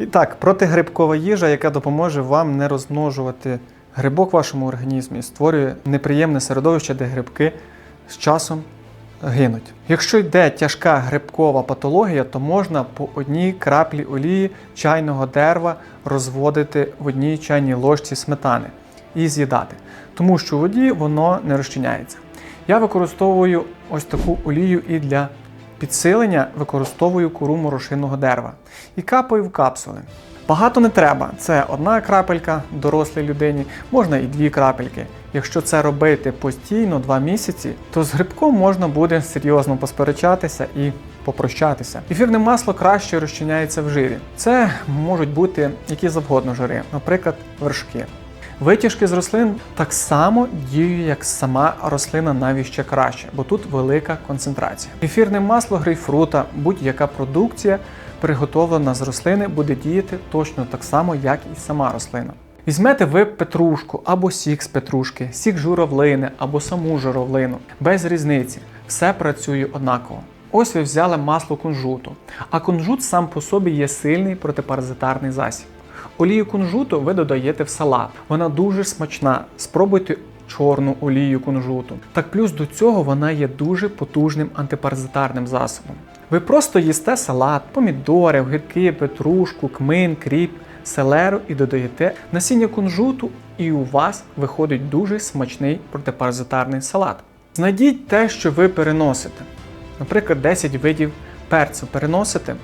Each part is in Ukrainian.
І так, протигрибкова їжа, яка допоможе вам не розмножувати грибок в вашому організмі, створює неприємне середовище, де грибки з часом гинуть. Якщо йде тяжка грибкова патологія, то можна по одній краплі олії чайного дерева розводити в одній чайній ложці сметани і з'їдати, тому що у воді воно не розчиняється. Я використовую ось таку олію і для підсилення використовую кору морошинного дерева і капаю в капсули. Багато не треба. Це одна крапелька дорослій людині, можна і дві крапельки. Якщо це робити постійно два місяці, то з грибком можна буде серйозно посперечатися і попрощатися. Ефірне масло краще розчиняється в жирі. Це можуть бути які завгодно жири, наприклад, вершки. Витяжки з рослин так само діють, як сама рослина, навіть ще краще, бо тут велика концентрація. Ефірне масло грейпфрута, будь-яка продукція, приготовлена з рослини, буде діяти точно так само, як і сама рослина. Візьмете ви петрушку або сік з петрушки, сік журавлини або саму журавлину, без різниці, все працює однаково. Ось ви взяли масло кунжуту, а кунжут сам по собі є сильний протипаразитарний засіб. Олію кунжуту ви додаєте в салат. Вона дуже смачна. Спробуйте чорну олію кунжуту. Так плюс до цього вона є дуже потужним антипаразитарним засобом. Ви просто їсте салат, помідори, огірки, петрушку, кмин, кріп, селеру і додаєте насіння кунжуту, і у вас виходить дуже смачний протипаразитарний салат. Знайдіть те, що ви переносите. Наприклад, 10 видів перцю переносите.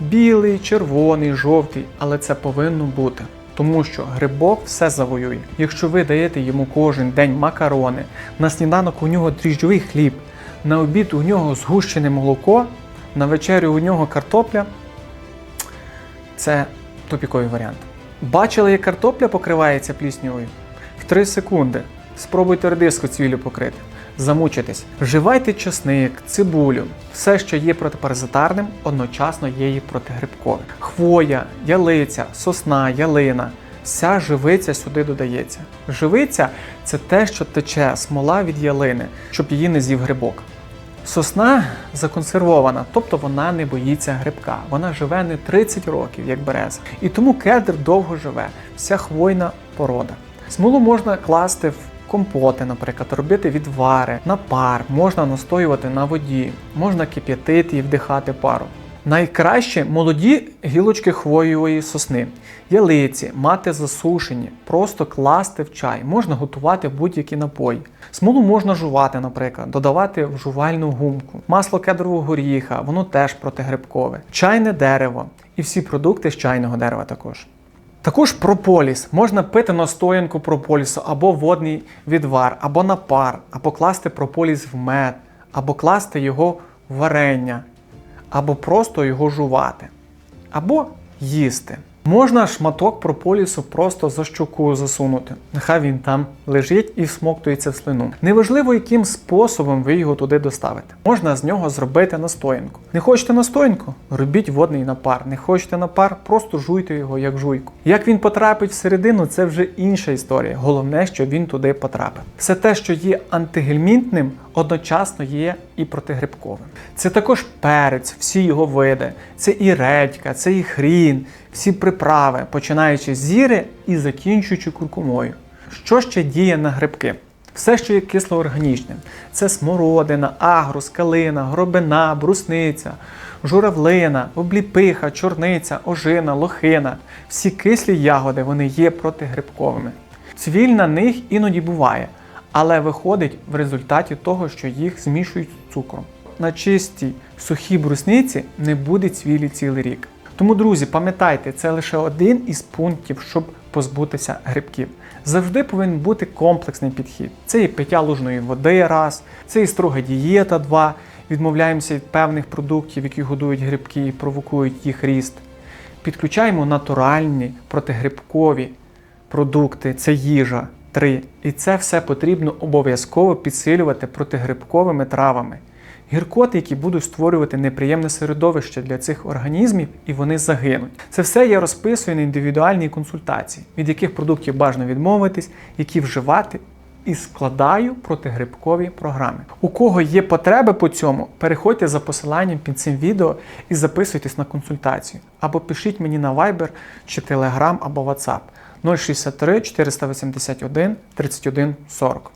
Білий, червоний, жовтий, але це повинно бути. Тому що грибок все завоює. Якщо ви даєте йому кожен день макарони, на сніданок у нього дріжджовий хліб, на обід у нього згущене молоко, на вечерю у нього картопля, це топіковий варіант. Бачили, як картопля покривається пліснявою? В 3 секунди. Спробуйте редиску цвілю покрити. Замучитесь. Вживайте чесник, цибулю. Все, що є протипаразитарним, одночасно є і протигрибковим. Хвоя, ялиця, сосна, ялина. Вся живиця сюди додається. Живиця це те, що тече смола від ялини, щоб її не з'їв грибок. Сосна законсервована, тобто вона не боїться грибка. Вона живе не 30 років, як береза. І тому кедр довго живе, вся хвойна порода. Смолу можна класти в компоти, наприклад, робити відвари, на пар, можна настоювати на воді, можна кип'ятити і вдихати пару. Найкраще молоді гілочки хвоєвої сосни, ялиці, мати засушені, просто класти в чай, можна готувати будь-які напої. Смолу можна жувати, наприклад, додавати в жувальну гумку, масло кедрового горіха, воно теж протигрибкове, чайне дерево і всі продукти з чайного дерева також. Також прополіс. Можна пити настоянку прополісу або водний відвар, або напар, або класти прополіс в мед, або класти його в варення, або просто його жувати, або їсти. Можна шматок прополісу просто за щоку засунути. Нехай він там лежить і всмоктується в слину. Неважливо, яким способом ви його туди доставите. Можна з нього зробити настоянку. Не хочете настоянку? Робіть водний напар. Не хочете напар, просто жуйте його як жуйку. Як він потрапить всередину, це вже інша історія. Головне, що він туди потрапив. Все те, що є антигельмінтним, одночасно є і протигрибковим. Це також перець, всі його види, це і редька, це і хрін, всі приправи, починаючи з зіри і закінчуючи куркумою. Що ще діє на грибки? Все, що є кислоорганічним, це смородина, агрус, калина, гробина, брусниця, журавлина, обліпиха, чорниця, ожина, лохина. Всі кислі ягоди вони є протигрибковими. Цвіль на них іноді буває, але виходить в результаті того, що їх змішують з цукром. На чистій сухій брусниці не буде цвілі цілий рік. Тому, друзі, пам'ятайте, це лише один із пунктів, щоб позбутися грибків. Завжди повинен бути комплексний підхід. Це і пиття лужної води раз, це і строга дієта два. Відмовляємося від певних продуктів, які годують грибки і провокують їх ріст. Підключаємо натуральні протигрибкові продукти, це їжа. Три. І це все потрібно обов'язково підсилювати протигрибковими травами. Гіркоти, які будуть створювати неприємне середовище для цих організмів, і вони загинуть. Це все я розписую на індивідуальній консультації, від яких продуктів бажано відмовитись, які вживати і складаю протигрибкові програми. У кого є потреби по цьому, переходьте за посиланням під цим відео і записуйтесь на консультацію. Або пишіть мені на Viber чи Telegram або WhatsApp 063 481 31 40.